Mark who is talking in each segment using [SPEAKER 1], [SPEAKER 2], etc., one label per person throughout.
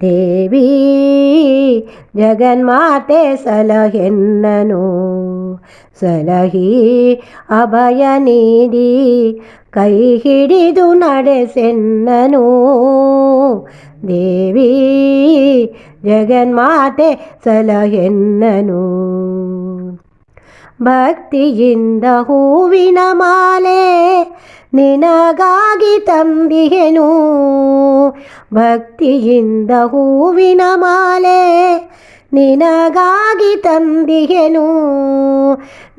[SPEAKER 1] ದೇವಿ ಜಗನ್ಮಾತೆ ಸಲಹೆನ್ನನು ಸಲಹಿ ಅಭಯ ನೀಡಿ ಕೈ ಹಿಡಿದು ನಡೆಸೆನ್ನನು ದೇವಿ ಜಗನ್ಮಾತೆ ಸಲಹೆನ್ನನು ಭಕ್ತಿಯಿಂದ ಹೂವಿನ ಮಾಲೆ ನಿನಗಾಗಿ ತಂದಿಗೆನು. ಭಕ್ತಿಯಿಂದ ಹೂವಿನ ಮಾಲೆ ನಿನಗಾಗಿ ತಂದಿಗೆನು.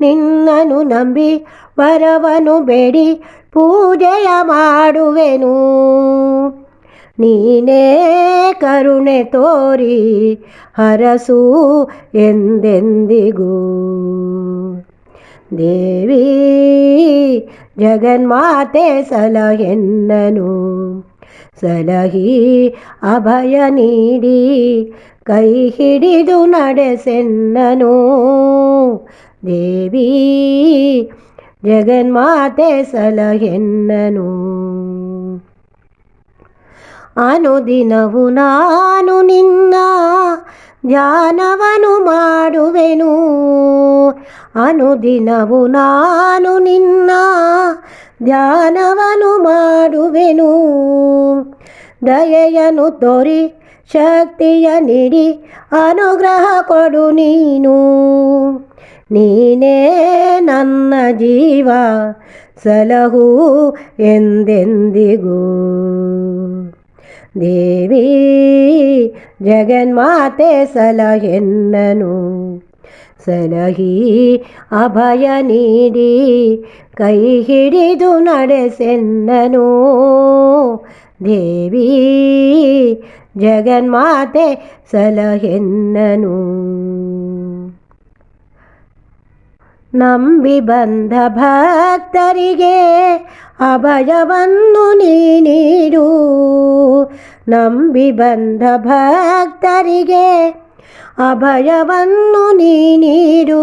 [SPEAKER 1] ನಿನ್ನನು ನಂಬಿ ವರವನು ಬೇಡಿ ಪೂಜೆಯ ಮಾಡುವೆನು. ನೀನೇ ಕರುಣೆ ತೋರಿ ಹರಸು ಎಂದೆಂದಿಗೂ. ದೇವಿ ಜಗನ್ಮಾತೆ ಸಲಹೆನ್ನನು ಸಲಹಿ ಅಭಯ ನೀಡಿ ಕೈ ಹಿಡಿದು ನಡೆಸೆನ್ನನು ದೇವಿ ಜಗನ್ಮಾತೆ ಸಲಹೆನ್ನನು ಅನುದಿನವು ನಾನು ನಿನ್ನ ಧ್ಯಾನವನು ಮಾಡುವೆನು. ಅನುದಿನವು ನಾನು ನಿನ್ನ ಧ್ಯಾನವನು ಮಾಡುವೆನು. ದಯೆಯನು ತೋರಿ, ಶಕ್ತಿಯ ನೀಡಿ, ಅನುಗ್ರಹ ಕೊಡು ನೀನು. ನೀನೇ ನನ್ನ ಜೀವ, ಸಲಹು ಎಂದೆಂದಿಗೂ. ದೇವಿ, ಜಗನ್ಮಾತೆ ಸಲಹೆನ್ನನು. ಸಲಹಿ ಅಭಯ ನೀಡಿ, ಕೈ ಹಿಡಿದು ನಡೆಸೆನ್ನನು. ದೇವಿ, ಜಗನ್ಮಾತೆ ಸಲಹೆನ್ನನು. ನಂಬಿ ಬಂದ ಭಕ್ತರಿಗೆ ಅಭಯವನ್ನು ನೀಡು. ನಂಬಿ ಬಂದ ಭಕ್ತರಿಗೆ ಅಭಯವನ್ನು ನೀಡು.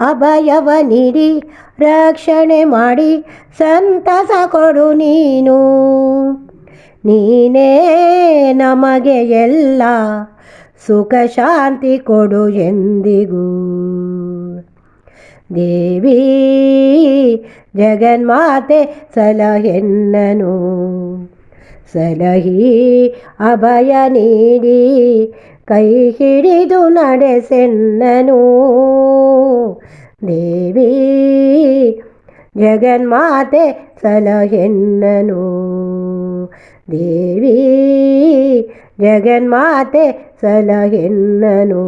[SPEAKER 1] ಅಭಯವ ನೀಡಿ, ರಕ್ಷಣೆ ಮಾಡಿ, ಸಂತಸ ಕೊಡು ನೀನು. ನೀನೇ ನಮಗೆ ಎಲ್ಲ ಸುಖ ಶಾಂತಿ ಕೊಡು ಎಂದಿಗೂ. ದೇವಿ ಜಗನ್ಮಾತೆ ಸಲಹೆನ್ನನು ಸಲಹಿ ಅಭಯ ನೀಡಿ ಕೈ ಹಿಡಿದು ನಡೆಸೆನ್ನನು ದೇವಿ ಜಗನ್ಮಾತೆ ಸಲಹೆನ್ನನು ದೇವಿ ಜಗನ್ಮಾತೆ ಸಲಹೆನ್ನನು